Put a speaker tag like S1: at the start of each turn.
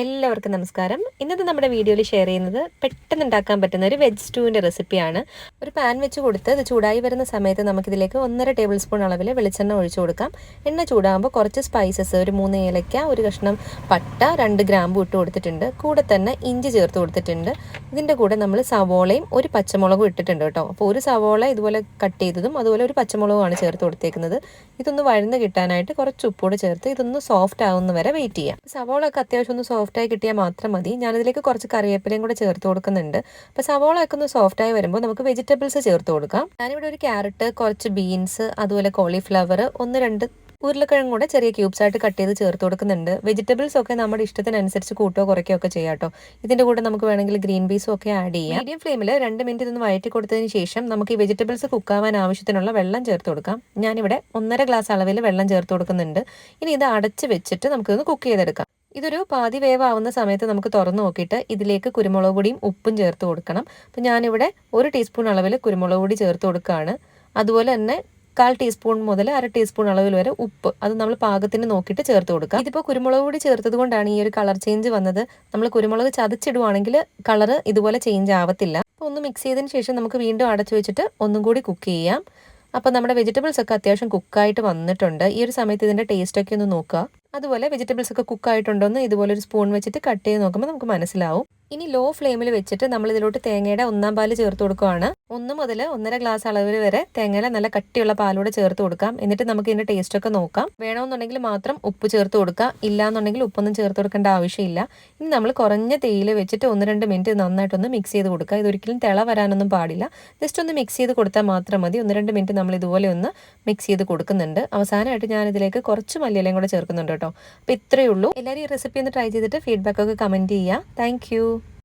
S1: എല്ലാവർക്കും നമസ്കാരം. ഇന്നത്തെ നമ്മുടെ വീഡിയോയിൽ ഷെയർ ചെയ്യുന്നത് പെട്ടെന്ന് ഉണ്ടാക്കാൻ പറ്റുന്ന ഒരു വെജ് സ്റ്റൂവിന്റെ റെസിപ്പിയാണ് ഒരു പാൻ വെച്ച് കൊടുത്ത് ഇത് ചൂടായി വരുന്ന സമയത്ത് നമുക്കിതിലേക്ക് ഒന്നര ടേബിൾ സ്പൂൺ അളവിൽ വെളിച്ചെണ്ണ ഒഴിച്ചു കൊടുക്കാം. എണ്ണ ചൂടാകുമ്പോൾ കുറച്ച് സ്പൈസസ് ഒരു മൂന്ന് ഏലക്ക ഒരു കഷ്ണം പട്ട രണ്ട് ഗ്രാമ്പു ഇട്ട് കൊടുത്തിട്ടുണ്ട്. കൂടെ തന്നെ ഇഞ്ചി ചേർത്ത് കൊടുത്തിട്ടുണ്ട്. ഇതിന്റെ കൂടെ നമ്മൾ സവോളയും ഒരു പച്ചമുളകും ഇട്ടിട്ടുണ്ട് കേട്ടോ. അപ്പോൾ ഒരു സവോള ഇതുപോലെ കട്ട് ചെയ്തതും അതുപോലെ ഒരു പച്ചമുളകുമാണ് ചേർത്ത് കൊടുത്തേക്കുന്നത്. ഇതൊന്ന് വഴന്ന് കിട്ടാനായിട്ട് കുറച്ച് ഉപ്പൂടെ ചേർത്ത് ഇതൊന്ന് സോഫ്റ്റ് ആവുന്ന വരെ വെയിറ്റ് ചെയ്യാം. സവോള ഒക്കെ അത്യാവശ്യം ഒന്ന് സോഫ്റ്റായി കിട്ടിയാൽ മാത്രം മതി. ഞാനിതിലേക്ക് കുറച്ച് കറിവേപ്പിലയും കൂടെ ചേർത്ത് കൊടുക്കുന്നുണ്ട്. അപ്പോൾ സവോള ഒക്കെ ഒന്ന് സോഫ്റ്റായി വരുമ്പോൾ നമുക്ക് വെജിറ്റബിൾസ് ചേർത്ത് കൊടുക്കാം. ഞാനിവിടെ ഒരു ക്യാരറ്റ് കുറച്ച് ബീൻസ് അതുപോലെ കോളിഫ്ലവർ ഒന്ന് രണ്ട് ഉരുളക്കിഴങ്ങ് കൂടെ ചെറിയ ക്യൂബ്സ് ആയിട്ട് കട്ട് ചെയ്ത് ചേർത്ത് കൊടുക്കുന്നുണ്ട്. വെജിറ്റബിൾസ് ഒക്കെ നമ്മുടെ ഇഷ്ടത്തിനനുസരിച്ച് കൂട്ടോ കുറയ്ക്കോ ഒക്കെ ചെയ്യാം കേട്ടോ. ഇതിന്റെ കൂടെ നമുക്ക് വേണമെങ്കിൽ ഗ്രീൻ പീസും ഒക്കെ ആഡ് ചെയ്യാം. മീഡിയം ഫ്ലെയിമിൽ രണ്ട് മിനിറ്റ് ഇതൊന്ന് വഴറ്റി കൊടുത്തതിന് ശേഷം നമുക്ക് ഈ വെജിറ്റബിൾസ് കുക്കാവാൻ ആവശ്യത്തിനുള്ള വെള്ളം ചേർത്ത് കൊടുക്കാം. ഞാനിവിടെ ഒന്നര ഗ്ലാസ് അളവിൽ വെള്ളം ചേർത്ത് കൊടുക്കുന്നുണ്ട്. ഇനി ഇത് അടച്ച് വെച്ചിട്ട് നമുക്കിതൊന്ന് കുക്ക് ചെയ്തെടുക്കാം. ഇതൊരു പാതി വേവാവുന്ന സമയത്ത് നമുക്ക് തുറന്നു നോക്കിയിട്ട് ഇതിലേക്ക് കുരുമുളക് പൊടിയും ഉപ്പും ചേർത്ത് കൊടുക്കണം. അപ്പം ഞാനിവിടെ ഒരു ടീസ്പൂൺ അളവിൽ കുരുമുളക് പൊടി ചേർത്ത് കൊടുക്കുകയാണ് അതുപോലെ തന്നെ കാൽ ടീസ്പൂൺ മുതൽ അര ടീസ്പൂൺ അളവിൽ വരെ ഉപ്പ് അത് നമ്മൾ പാകത്തിന് നോക്കിയിട്ട് ചേർത്ത് കൊടുക്കുക. ഇതിപ്പോൾ കുരുമുളക് പൊടി ചേർത്തത് കൊണ്ടാണ് ഈ ഒരു കളർ ചേഞ്ച് വന്നത്. നമ്മൾ കുരുമുളക് ചതച്ചിടുവാണെങ്കിൽ കളർ ഇതുപോലെ ചേഞ്ച് ആവത്തില്ല. അപ്പോൾ ഒന്ന് മിക്സ് ചെയ്തതിന് ശേഷം നമുക്ക് വീണ്ടും അടച്ചു വെച്ചിട്ട് ഒന്നും കൂടി കുക്ക് ചെയ്യാം. അപ്പോൾ നമ്മുടെ വെജിറ്റബിൾസ് ഒക്കെ അത്യാവശ്യം കുക്കായിട്ട് വന്നിട്ടുണ്ട്. ഈ ഒരു സമയത്ത് ഇതിന്റെ ടേസ്റ്റൊക്കെ ഒന്ന് നോക്കുക. അതുപോലെ വെജിറ്റബിൾസ് ഒക്കെ കുക്കായിട്ടുണ്ടോ എന്ന് ഇതുപോലെ ഒരു സ്പൂൺ വെച്ചിട്ട് കട്ട് ചെയ്ത് നോക്കുമ്പോൾ നമുക്ക് മനസ്സിലാവും. ഇനി ലോ ഫ്ലെയിമിൽ വെച്ചിട്ട് നമ്മൾ ഇതിലോട്ട് തേങ്ങയുടെ ഒന്നാം പാൽ ചേർത്ത് കൊടുക്കുകയാണ് ഒന്ന് മുതൽ ഒന്നര ഗ്ലാസ് അളവിൽ വരെ തേങ്ങയിലെ നല്ല കട്ടിയുള്ള പാലൂടെ ചേർത്ത് കൊടുക്കാം. എന്നിട്ട് നമുക്ക് ഇതിന്റെ ടേസ്റ്റ് ഒക്കെ നോക്കാം. വേണമെന്നുണ്ടെങ്കിൽ മാത്രം ഉപ്പ് ചേർത്ത് കൊടുക്കാം ഇല്ലാന്നുണ്ടെങ്കിൽ ഉപ്പൊന്നും ചേർത്ത് കൊടുക്കേണ്ട ആവശ്യമില്ല. ഇനി നമ്മൾ കുറഞ്ഞ തേയില വെച്ചിട്ട് ഒന്ന് രണ്ട് മിനിറ്റ് നന്നായിട്ടൊന്ന് മിക്സ് ചെയ്ത് കൊടുക്കുക. ഇതൊരിക്കലും തിള വരാനൊന്നും പാടില്ല. ജസ്റ്റ് ഒന്ന് മിക്സ് ചെയ്ത് കൊടുത്താൽ മാത്രം മതി. ഒന്ന് രണ്ട് മിനിറ്റ് നമ്മൾ ഇതുപോലെ ഒന്ന് മിക്സ് ചെയ്ത് കൊടുക്കുന്നുണ്ട്. അവസാനമായിട്ട് ഞാൻ ഇതിലേക്ക് കുറച്ച് മല്ലിയിലയും കൂടെ ചേർക്കുന്നുണ്ട് കേട്ടോ. അപ്പോൾ ഇത്രയേ ഉള്ളൂ. എല്ലാവരും ഈ റെസിപ്പി ഒന്ന് ട്രൈ ചെയ്തിട്ട് ഫീഡ്ബാക്ക് ഒക്കെ കമന്റ് ചെയ്യുക. താങ്ക്